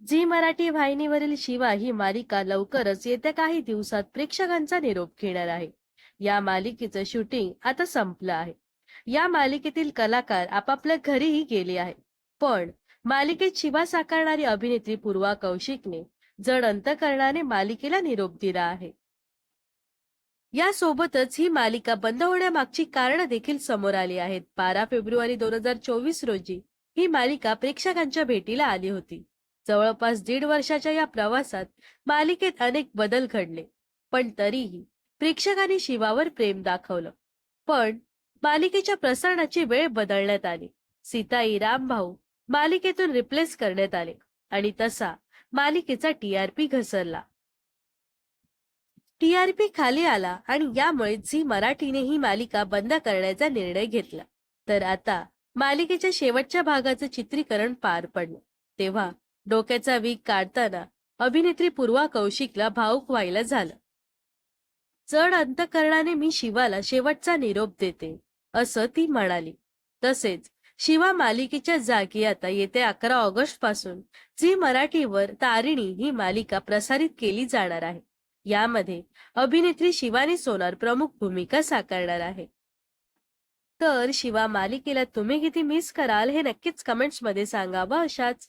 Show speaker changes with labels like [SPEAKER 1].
[SPEAKER 1] Zee Marathi वाहिनीवरील शिवा ही मालिका लवकरच येत्या काही दिवसात प्रेक्षकांचा निरोप घेणार आहे. या मालिकेचं शूटिंग आता संपलं आहे. या मालिकेतील कलाकार आपापल्या घरीही गेले आहे पण मालिकेत शिवा साकारणारी अभिनेत्री पूर्वा कौशिकने जड अंतकरणाने मालिकेला निरोप दिला आहे. यासोबतच ही मालिका बंद होण्यामागची कारण देखील समोर आली आहेत. बारा फेब्रुवारी दोन हजार चोवीस रोजी ही मालिका प्रेक्षकांच्या भेटीला आली होती. जवळपास दीड वर्षाच्या या प्रवासात मालिकेत अनेक बदल घडले पण तरीही प्रेक्षकांनी शिवावर प्रेम दाखवलं. पण मालिकेच्या प्रसारणाची वेळ बदलण्यात आली. सीताई रामभाऊ मालिकेतून रिप्लेस करण्यात आले आणि तसा मालिकेचा टीआरपी घसरला. टीआरपी खाली आला आणि यामुळे झी मराठीने ही मालिका बंद करण्याचा निर्णय घेतला. तर आता मालिकेच्या शेवटच्या भागाचं चित्रीकरण पार पडलं. तेव्हा डोक्याचा वीक काढताना अभिनेत्री पूर्वा कौशिकला भाऊक व्हायला झालं. चढ अंतकरणाने मी शिवाला शेवटचा निरोप देते असं ती म्हणाली. तसेच शिवा मालिकेच्या जागी आता येत्या अकरा ऑगस्टपासून झी मराठीवर तारिणी ही मालिका प्रसारित केली जाणार आहे. यामध्ये अभिनेत्री शिवानी सोनार प्रमुख भूमिका साकारणार आहे. तर शिवा मालिकेला तुम्ही किती मिस कराल हे नक्कीच कमेंट्समध्ये अशाच